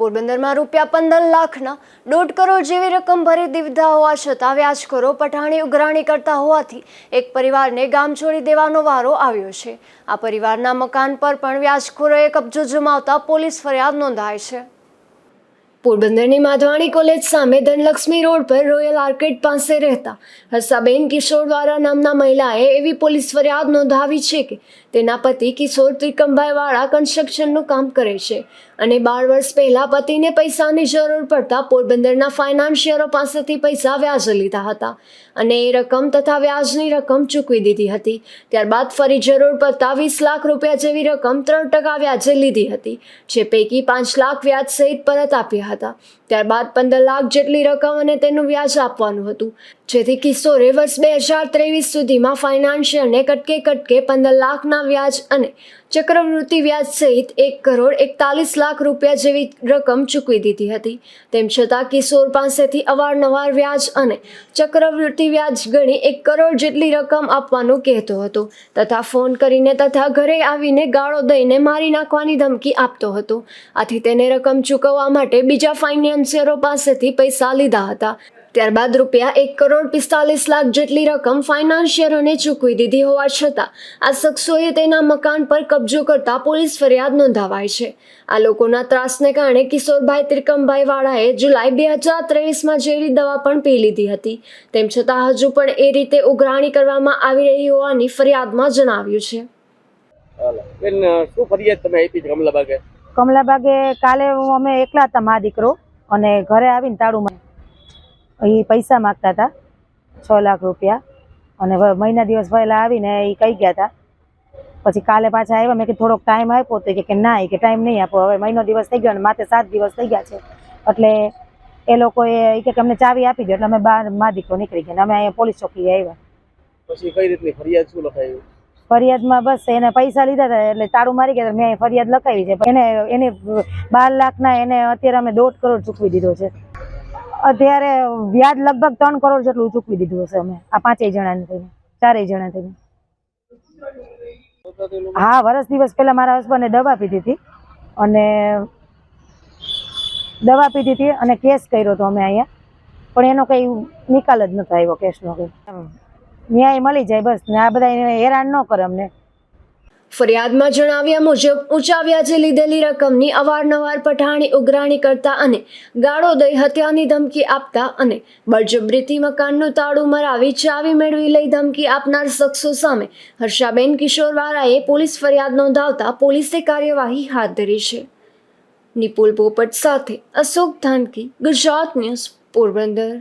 પોરબંદરમાં રૂપિયા પંદર લાખના દોઢ કરોડ જેવી રકમ ભરી દીધા હોવા છતાં વ્યાજખોરો પઠાણી ઉઘરાણી કરતા હોવાથી એક પરિવારને ગામ છોડી દેવાનો વારો આવ્યો છે. આ પરિવારના મકાન પર પણ વ્યાજખોરોએ કબજો જમાવતા પોલીસ ફરિયાદ નોંધાય છે. પોરબંદરની માધવાણી કોલેજ સામે ધનલક્ષ્મી રોડ પર રોયલ આર્કેડ પાસે રહેતા હર્ષાબેન કિશોરવાળા નામના મહિલાએ એવી પોલીસ ફરિયાદ નોંધાવી છે કે તેના પતિ કિશોર ત્રિકમભાઈવાળા કન્સ્ટ્રક્શનનું કામ કરે છે અને બાર વર્ષ પહેલાં પતિને પૈસાની જરૂર પડતા પોરબંદરના ફાઇનાન્શિયરો પાસેથી પૈસા વ્યાજે લીધા હતા અને એ રકમ તથા વ્યાજની રકમ ચૂકવી દીધી હતી. ત્યારબાદ ફરી જરૂર પડતા વીસ લાખ રૂપિયા જેવી રકમ ત્રણ ટકા વ્યાજે લીધી હતી, જે પૈકી પાંચ લાખ વ્યાજ સહિત પરત આપ્યા હતા. ત્યારબાદ પંદર લાખ જેટલી રકમ અને તેનું વ્યાજ આપવાનું હતું. જેથી કિશોરે વર્ષ બે હજાર ત્રેવીસ સુધીમાં ફાઇનાન્શિયરને કટકે કટકે પંદર લાખના વ્યાજ અને ચક્રવૃત્તિ વ્યાજ સહિત એક કરોડ એકતાલીસ લાખ રૂપિયા જેવી રકમ ચૂકવી દીધી હતી. તેમ છતાં કિશોર પાસેથી અવારનવાર વ્યાજ અને ચક્રવૃત્તિ વ્યાજ ગણી એક કરોડ જેટલી રકમ આપવાનું કહેતો હતો તથા ફોન કરીને તથા ઘરે આવીને ગાળો દઈને મારી નાખવાની ધમકી આપતો હતો. આથી તેને રકમ ચૂકવવા માટે બીજા ફાઇનાન્સિયરો પાસેથી પૈસા લીધા હતા. ત્યારબાદ રૂપિયા એક કરોડ પિસ્તાલીસ લાખ જેટલી રકમ ફાઇનાન્શિયરોને ચૂકવી દીધી હોવા છતાં આ શખ્સોએ તેના મકાન પર કબજો કરતા પોલીસ ફરિયાદ નોંધાવાય છે. આ લોકોના ત્રાસને કારણે કિશોરભાઈ ત્રિકમભાઈ વાળાએ જુલાઈ બે હજાર ત્રેવીસમાં ઝેરી દવા પણ પી લીધી હતી. તેમ છતાં હજુ પણ એ રીતે ઉઘરાણી કરવામાં આવી રહી હોવાની ફરિયાદમાં જણાવ્યું છે. હાલો. બેન શું ફરિયાદ તમે આપી કમલાબાગે? કમલાબાગે કાલે અમે એકલા હતા મા દીકરો અને ઘરે આવીને તાળું એ પૈસા માગતા હતા છ લાખ રૂપિયા. અને મહિના દિવસ પહેલા આવીને એ કહી ગયા હતા પછી કાલે પાછા આવ્યા મેં કે થોડોક ટાઈમ આપ્યો તો કે ના કે ટાઈમ નહીં આપો હવે મહિનો દિવસ થઈ ગયો અને માથે સાત દિવસ થઈ ગયા છે. એટલે એ લોકોએ એ કે અમને ચાવી આપી દો એટલે અમે બહાર મા દીકરો નીકળી ગયા. અમે અહીંયા પોલીસ ચોકી આવ્યા. પછી કઈ રીતની ફરિયાદ શું લખાયું ફરિયાદમાં બસ એને પૈસા લીધા હતા એટલે તાળું મારી ગયા. મેં ફરિયાદ લખાવી છે. એને એને બાર લાખના એને અત્યારે અમે દોઢ કરોડ ચૂકવી દીધો છે. અત્યારે વ્યાજ લગભગ ત્રણ કરોડ જેટલું ચૂકવી દીધું હશે અમે. આ પાંચેય જણાને થઈને, ચારેય જણા થઈને. હા વર્ષ દિવસ પહેલા મારા હસબન્ડે દવા પીધી હતી અને દવા પીધી હતી અને કેસ કર્યો હતો અમે અહીંયા. પણ એનો કઈ નિકાલ જ નતો આવ્યો, કેસનો કઈ. ન્યાય મળી જાય બસ, ને આ બધા હેરાન ન કરે અમને. ફરિયાદમાં જણાવ્યા મુજબ ઊંચા વ્યાજે લીધેલી રકમની અવારનવાર પઠાણી, ઉઘરાણી કરતા અને ગાળો દઈ હત્યાની ધમકી આપતા અને બળજબરીથી મકાનનું તાળું મરાવી ચાવી મેળવી લઈ ધમકી આપનાર શખ્સો સામે હર્ષાબેન કિશોરવાળાએ પોલીસ ફરિયાદ નોંધાવતા પોલીસે કાર્યવાહી હાથ ધરી છે. નિપુલ પોપટ સાથે અશોક ધાનકી, ગુજરાત ન્યૂઝ પોરબંદર.